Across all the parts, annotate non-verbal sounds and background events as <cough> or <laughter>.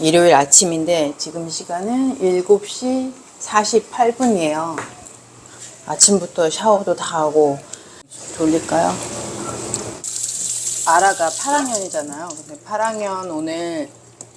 일요일 아침인데 지금 시간은 7시 48분이에요. 아침부터 샤워도 다 하고 졸릴까요? 아라가 8학년이잖아요. 근데 8학년 오늘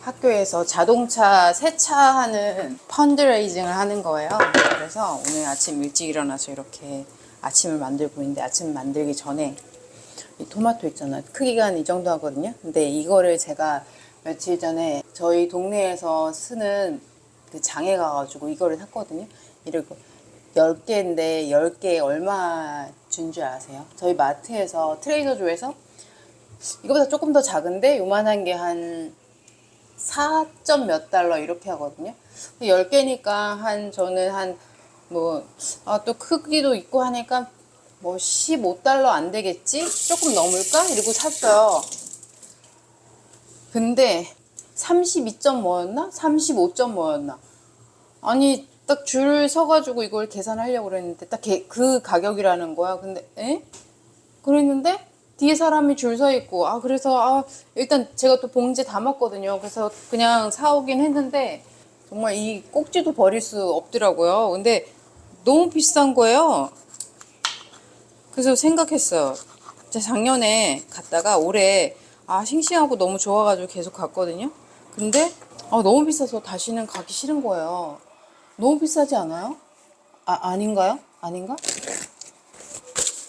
학교에서 자동차 세차하는 펀드레이징을 하는 거예요. 그래서 오늘 아침 일찍 일어나서 이렇게 아침을 만들고 있는데 아침 만들기 전에 이 토마토 있잖아요. 크기가 한 이 정도 하거든요. 근데 이거를 제가 며칠 전에 저희 동네에서 쓰는 그 장에 가가지고 이거를 샀거든요. 이러고 10개인데 10개에 얼마 준 줄 아세요? 저희 마트에서 트레이더조에서 이거보다 조금 더 작은데 요만한 게 한 4점 몇 달러 이렇게 하거든요. 10개니까 한 저는 한 뭐 아 또 크기도 있고 하니까 뭐 15달러 안 되겠지? 조금 넘을까? 이러고 샀어요. 근데 32점 뭐였나? 35점 뭐였나? 아니 딱줄 서가지고 이걸 계산하려고 그랬는데 딱 그 가격이라는 거야. 근데 에? 그랬는데 뒤에 사람이 줄 서 있고 아 그래서 아 일단 제가 또 봉지에 담았거든요. 그래서 그냥 사오긴 했는데 정말 이 꼭지도 버릴 수 없더라고요. 근데 너무 비싼 거예요. 그래서 생각했어요. 제가 작년에 갔다가 올해 아 싱싱하고 너무 좋아가지고 계속 갔거든요. 근데 아, 너무 비싸서 다시는 가기 싫은 거예요. 너무 비싸지 않아요? 아 아닌가요? 아닌가?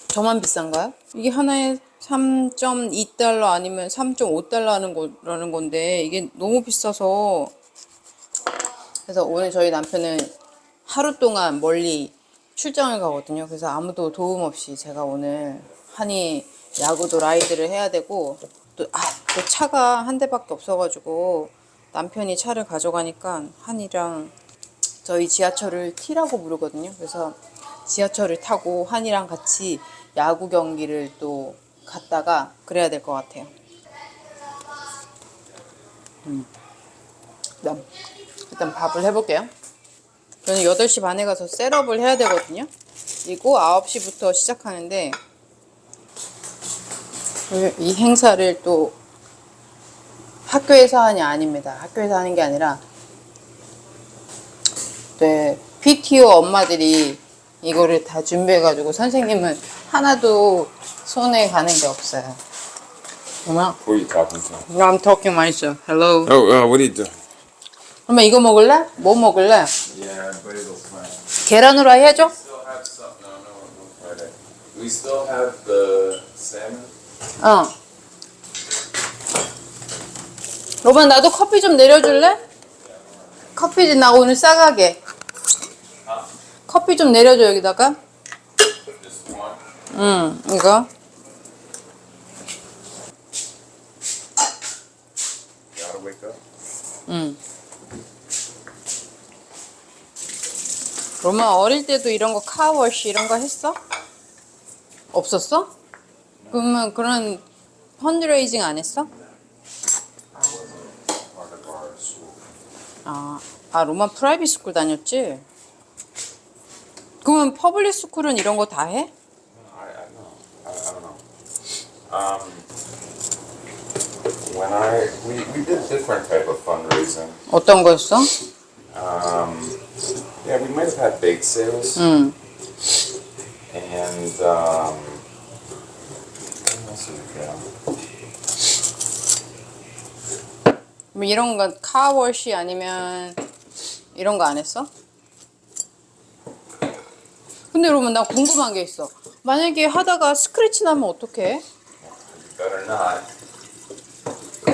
저만 비싼가요? 이게 하나에 3.2달러 아니면 3.5달러 하는 거라는 건데 이게 너무 비싸서 그래서 오늘 저희 남편은 하루 동안 멀리 출장을 가거든요. 그래서 아무도 도움 없이 제가 오늘 한이 야구도 라이드를 해야 되고 또, 아, 또 차가 한 대밖에 없어가지고 남편이 차를 가져가니까 한이랑 저희 지하철을 T라고 부르거든요. 그래서 지하철을 타고 한이랑 같이 야구 경기를 또 갔다가 그래야 될 것 같아요. 음. 일단, 일단 밥을 해볼게요. 저는 8시 반에 가서 셋업을 해야 되거든요. 그리고 9시부터 시작하는데 이 행사를 또 학교에서 하냐 아닙니다. 학교에서 하는 게 아니라 네, PTO 엄마들이 이거를 다 준비해가지고 선생님은 하나도 손에 가는 게 없어요. 엄마, Who are you talking to? I'm talking myself. Hello. Oh, uh, what are you doing? 엄마 이거 먹을래? 뭐 먹을래? Yeah, but it'll fine. 계란 후라이 해줘? Still have some. No, no, no Friday. We still have the salmon. 어. 로만 나도 커피 좀 내려줄래? 커피 나 오늘 싸가게. 커피 좀 내려줘 여기다가. 응 이거. 응. 로마 어릴 때도 이런 거 카워시 이런 거 했어? 없었어? 그러면 그런 펀드레이징 안 했어? 아, 아 로마 프라이빗 스쿨 다녔지? 그러면 퍼블릭 스쿨은 이런 거 다 해? I, I know. I, I don't know. Um, when I we, we did different type of fundraising. 어떤 거였어? Um, yeah, we might have had bake sales. 응. And um, what else did we have? 뭐 이런 거 카워시 아니면 이런 거 안 했어? 근데 여러분 나 궁금한 게 있어. 만약에 하다가 스크래치 나면 어떡해? Better not.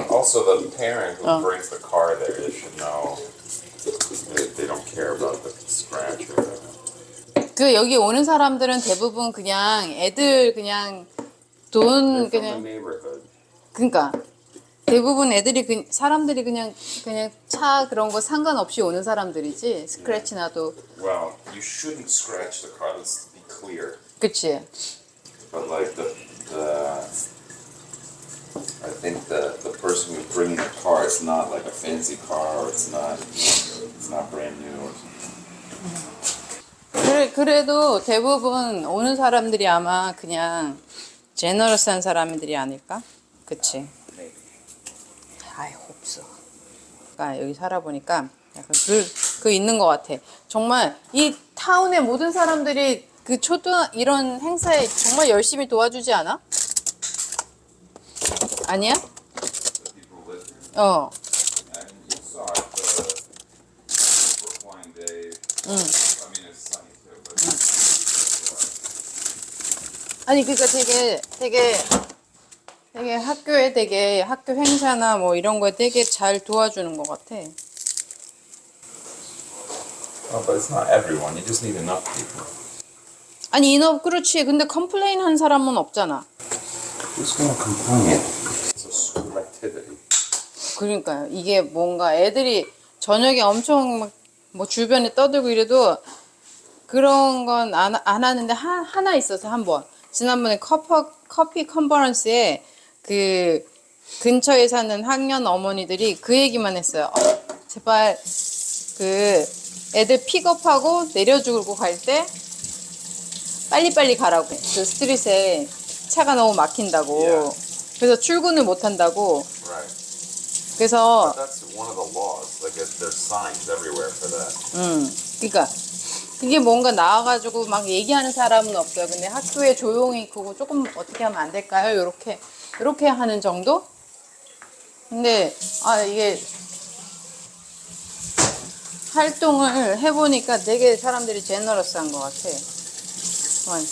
Also, the parent who Oh. brings the car there, they should know they, they don't care about the scratch or whatever. 그 여기 오는 사람들은 대부분 그냥 애들 그냥 돈 They're from the 그냥 neighborhood. 그러니까 대부분 애들이 그 사람들이 그냥 그냥 차 그런 거 상관없이 오는 사람들이지 스크래치 나도 Well, you shouldn't scratch the car. Let's be clear. 그치 But like the the, I think the the person who's bringing the car, it's not like a fancy car, or it's not it's not brand new. Or. 그래 그래도 대부분 오는 사람들이 아마 그냥 제너러스한 사람들이 아닐까 그치 보니까 여기 살아보니까 약간 그, 그 있는 것 같아. 정말 이 타운의 모든 사람들이 그 초등 이런 행사에 정말 열심히 도와주지 않아? 아니야? 어. But. 아니 그러니까 되게 되게 되게 학교에 되게 학교 행사나 뭐 이런 거에 되게 잘 도와주는 것 같아. Oh, but it's not everyone. You just need enough people. 아니 인업 그렇지. 근데 컴플레인 한 사람은 없잖아. Who's gonna complain? It's a school activity. 그러니까요. 이게 뭔가 애들이 저녁에 엄청 막 뭐 주변에 떠들고 이래도 그런 건 안 안 하는데 하, 하나 있어서 한 번. 지난번에 커퍼, 커피 컨퍼런스에 그 근처에 사는 학년 어머니들이 그 얘기만 했어요. 어, 제발 그 애들 픽업하고 내려주고 갈 때 빨리빨리 가라고. 그 스트릿에 차가 너무 막힌다고. 그래서 출근을 못 한다고. Right. 그래서 That's one of the laws. Like, it- there's signs everywhere for that. 음, 그러니까 그게 뭔가 나와가지고 막 얘기하는 사람은 없어요. 근데 학교에 조용히 그거 조금 어떻게 하면 안 될까요? 이렇게 이렇게 하는 정도? 근데 아 이게 활동을 해보니까 되게 사람들이 제너러스한 것 같아. 어, My.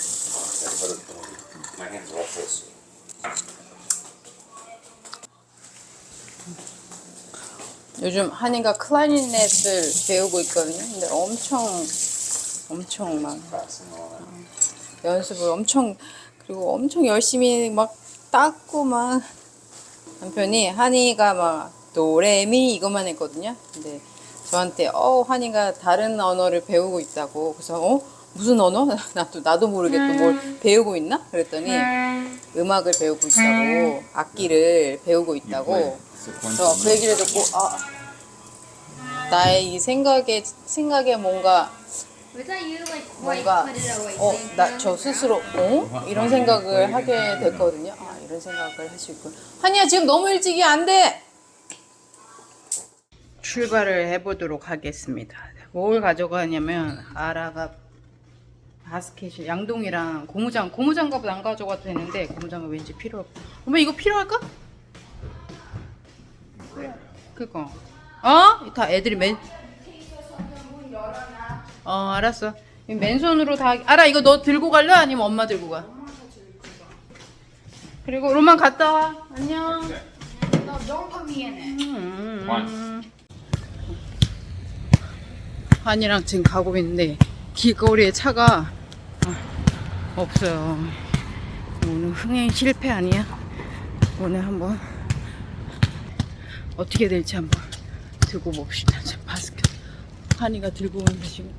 요즘 한이가 클라리넷을 배우고 있거든요. 근데 엄청 엄청 막. 연습을 엄청 그리고 엄청 열심히 막 닦고 막 남편이 한이가 막 도레미 이것만 했거든요. 근데 저한테 어 한이가 다른 언어를 배우고 있다고 그래서 어 무슨 언어? <laughs> 나도 나도 모르게 또 뭘 배우고 있나? 그랬더니 음악을 배우고 있다고 악기를 배우고 있다고 그래서 그 얘기를 듣고 아 나의 이 생각에 생각에 뭔가 뭔가? 어 나 저 스스로 어 이런 생각을 하게 됐거든요. 아 이런 생각을 할 수 있군. 한이야 지금 너무 일찍이 안 돼. 출발을 해보도록 하겠습니다. 뭘 가져가냐면 아라가 바스켓이 양동이랑 고무장 고무장갑은 안 가져가도 되는데 고무장갑 왠지 필요 없고. 이거 필요할까? 그거. 어? 다 애들이 맨 어 알았어 이 맨손으로 다 알아 이거 너 들고 갈래 아니면 엄마 들고 가 그리고 로만 갔다 와. 안녕. me in it. 음. 한이랑 지금 가고 있는데 길거리에 차가 아, 없어요. 오늘 흥행 실패 아니야? 오늘 한번 어떻게 될지 한번 들고 봅시다. 자, 바스켓. 한이가 들고 오는데 지금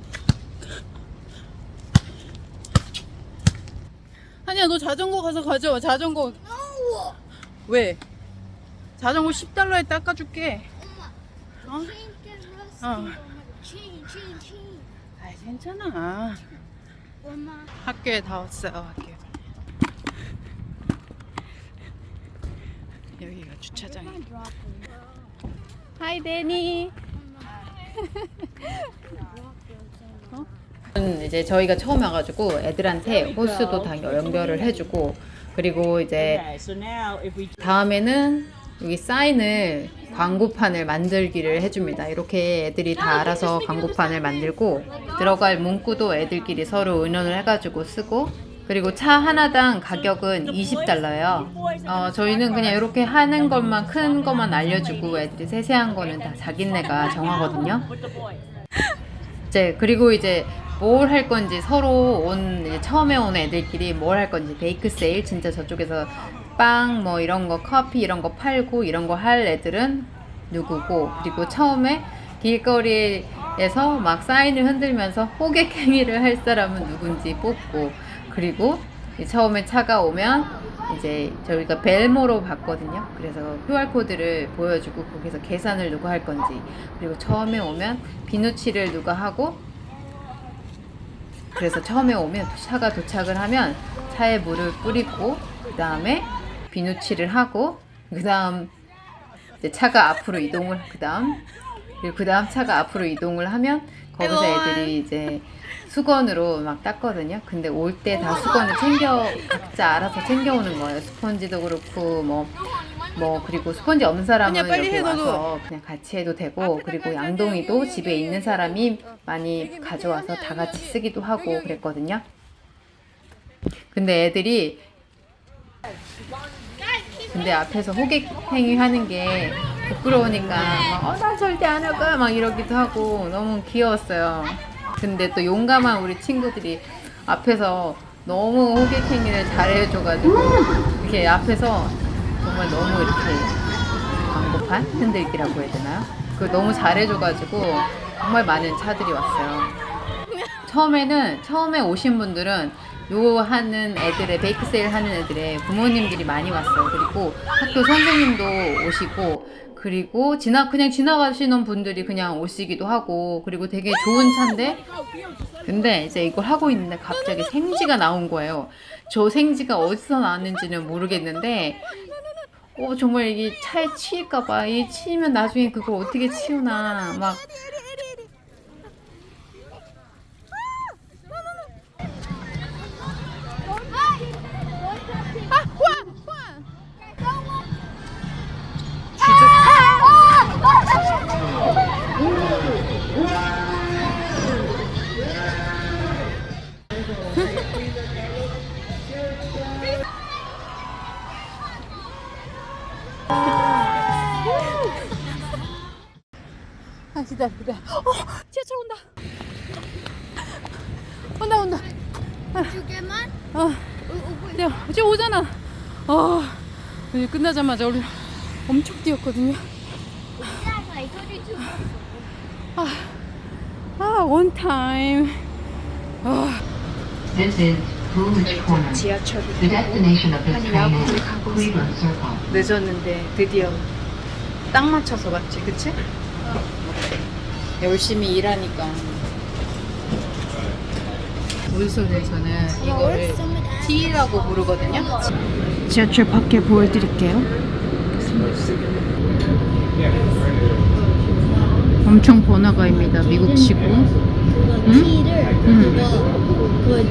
한이야 너 자전거 가서 가져와 자전거 왜? 자전거 10달러에 닦아줄게 어? Chain get rusty. 어. Chain, chain, chain. 아이 괜찮아 Oma. 학교에 다 왔어요 학교에 여기가 주차장이야 dropping. 하이 데니 이제 저희가 처음 와가지고 애들한테 호스도 다 연결을 해주고 그리고 이제 다음에는 여기 사인을 광고판을 만들기를 해줍니다. 이렇게 애들이 다 알아서 광고판을 만들고 들어갈 문구도 애들끼리 서로 의논을 해가지고 쓰고 그리고 차 하나당 가격은 20달러예요. 어, 저희는 그냥 이렇게 하는 것만 큰 것만 알려주고 애들이 세세한 거는 다 자기네가 정하거든요. 이제 그리고 이제 뭘 할 건지 서로 온 처음에 온 애들끼리 뭘 할 건지 베이크 세일 진짜 저쪽에서 빵 뭐 이런 거 커피 이런 거 팔고 이런 거 할 애들은 누구고 그리고 처음에 길거리에서 막 사인을 흔들면서 호객 행위를 할 사람은 누군지 뽑고 그리고 이 처음에 차가 오면 이제 저희가 벨모로 봤거든요. 그래서 QR 코드를 보여주고 거기서 계산을 누가 할 건지 그리고 처음에 오면 비누칠을 누가 하고 그래서 처음에 오면 차가 도착을 하면 차에 물을 뿌리고 그 다음에 비누칠을 하고 그 다음 차가 앞으로 이동을 그 다음 그리고 그 다음 차가 앞으로 이동을 하면 거기서 애들이 이제 수건으로 막 닦거든요. 근데 올 때 다 수건을 챙겨 각자 알아서 챙겨오는 거예요. 스펀지도 그렇고 뭐. 뭐 그리고 스펀지 없는 사람은 그냥 빨리 여기 해, 너도. 와서 그냥 같이 해도 되고 그리고 양동이도 집에 있는 사람이 많이 가져와서 다 같이 쓰기도 하고 그랬거든요. 근데 애들이 근데 앞에서 호객 행위 하는 게 부끄러우니까 막, 어, 나 절대 안 할 거야 막 이러기도 하고 너무 귀여웠어요. 근데 또 용감한 우리 친구들이 앞에서 너무 호객 행위를 잘해줘가지고 이렇게 앞에서 정말 너무 이렇게 광고판 흔들기라고 해야 되나요? 그 너무 잘해줘가지고 정말 많은 차들이 왔어요. 처음에는 처음에 오신 분들은 요 하는 애들의 베이크 세일 하는 애들의 부모님들이 많이 왔어요. 그리고 학교 선생님도 오시고 그리고 지나 그냥 지나가시는 분들이 그냥 오시기도 하고 그리고 되게 좋은 차인데 근데 이제 이걸 하고 있는데 갑자기 생지가 나온 거예요. 저 생지가 어디서 나왔는지는 모르겠는데 어 정말 이게 차에 치일까봐 이 치이면 나중에 그걸 어떻게 치우나 막 아 끝나자마자 우리 엄청 뛰었거든요 주아 원타임 This is Coolidge Corner. 지하철이 The destination of this train is Cleveland Circle. 늦었는데 드디어 딱 맞춰서 갔지 그치? 열심히 일하니까 울솔에서는 이거를 T라고 부르거든요 지하철 밖에 보여드릴게요 엄청 번화가입니다 그거 그거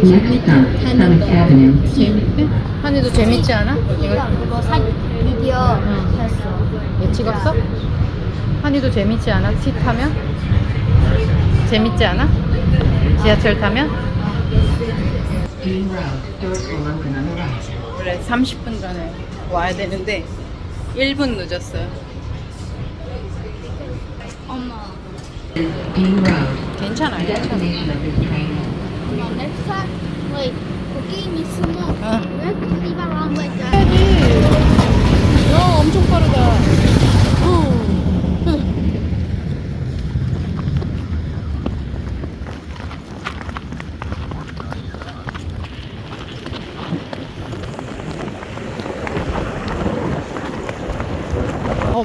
Next stop, Summit Avenue. 재밌대? 한이도 재밌지 않아? 이거 사 비디오 했어. 얘 찍었어? 한이도 재밌지 않아? 티 타면? 재밌지 않아? 지하철 타면? 원래 30분 전에 와야 되는데 1분 늦었어요. 엄마. 괜찮아요. The destination of this train is 엄마, next time, like, 그 게임 있으면 어. 왜 그리바로 한 거 있잖아. 야, 엄청 빠르다.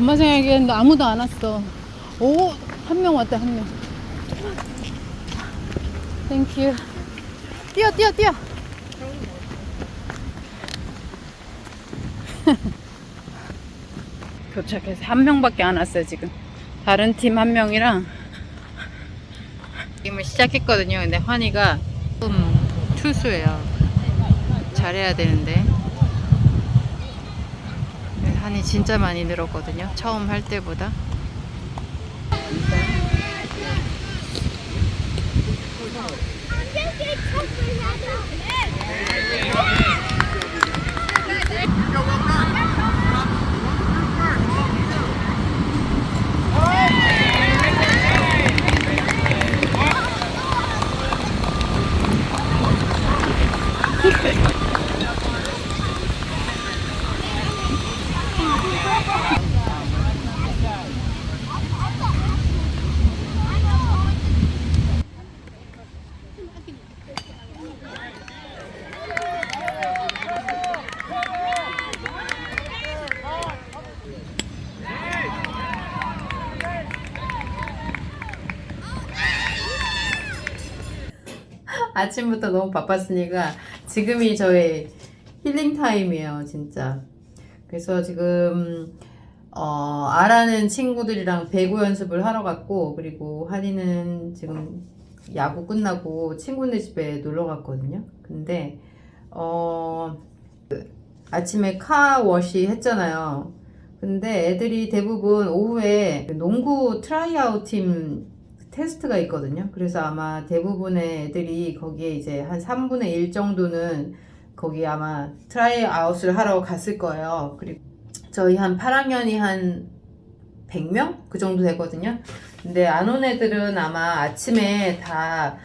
엄마 생각에는 아무도 안 왔어. 오, 한 명 왔다, 한 명. 땡큐. 뛰어, 뛰어, 뛰어. <laughs> 도착해서 한 명밖에 안 왔어요 지금 다른 팀 한 명이랑 게임을 시작했거든요 근데 환희가 좀 투수예요 잘해야 되는데 진짜 많이 늘었거든요. 처음 할 때보다 아침부터 너무 바빴으니까 지금이 저의 힐링 타임이에요, 진짜. 그래서 지금 어, 아라는 친구들이랑 배구 연습을 하러 갔고, 그리고 한이는 지금 야구 끝나고 친구네 집에 놀러 갔거든요. 근데, 어, 그 아침에 카워시 했잖아요. 근데 애들이 대부분 오후에 농구 트라이아웃 팀 테스트가 있거든요. 그래서 아마 대부분의 애들이 거기에 이제 한 3분의 1 정도는 거기 아마 트라이 아웃을 하러 갔을 거예요. 그리고 저희 한 8학년이 한 100명? 그 정도 되거든요. 근데 안 온 애들은 아마 아침에 다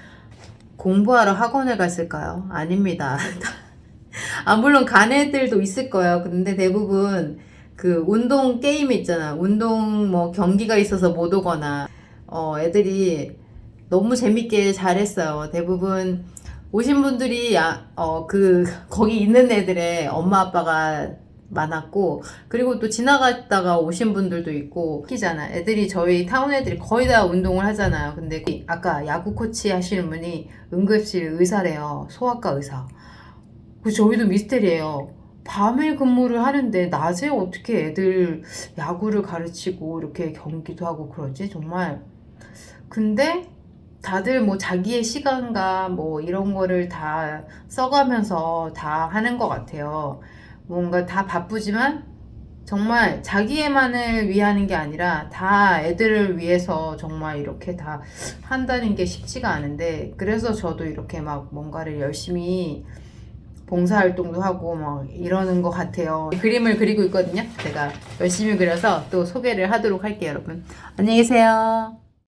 공부하러 학원에 갔을까요? 아닙니다. <laughs> 아, 물론 간 애들도 있을 거예요. 근데 대부분 그 운동 게임 있잖아. 운동 뭐 경기가 있어서 못 오거나, 어, 애들이 너무 재밌게 잘했어요. 대부분 오신 분들이, 아, 어, 그, 거기 있는 애들의 엄마 아빠가 많았고, 그리고 또 지나갔다가 오신 분들도 있고, 웃기잖아. 애들이, 저희 타운 애들이 거의 다 운동을 하잖아요. 근데 그 아까 야구 코치 하시는 분이 응급실 의사래요. 소아과 의사. 그 저희도 미스테리예요. 밤에 근무를 하는데 낮에 어떻게 애들 야구를 가르치고 이렇게 경기도 하고 그러지? 정말. 근데 다들 뭐 자기의 시간과 뭐 이런 거를 다 써가면서 다 하는 것 같아요. 뭔가 다 바쁘지만 정말 자기애만을 위하는 게 아니라 다 애들을 위해서 정말 이렇게 다 한다는 게 쉽지가 않은데 그래서 저도 이렇게 막 뭔가를 열심히 봉사활동도 하고 막 이러는 것 같아요. 그림을 그리고 있거든요. 제가 열심히 그려서 또 소개를 하도록 할게요, 여러분. 안녕히 계세요.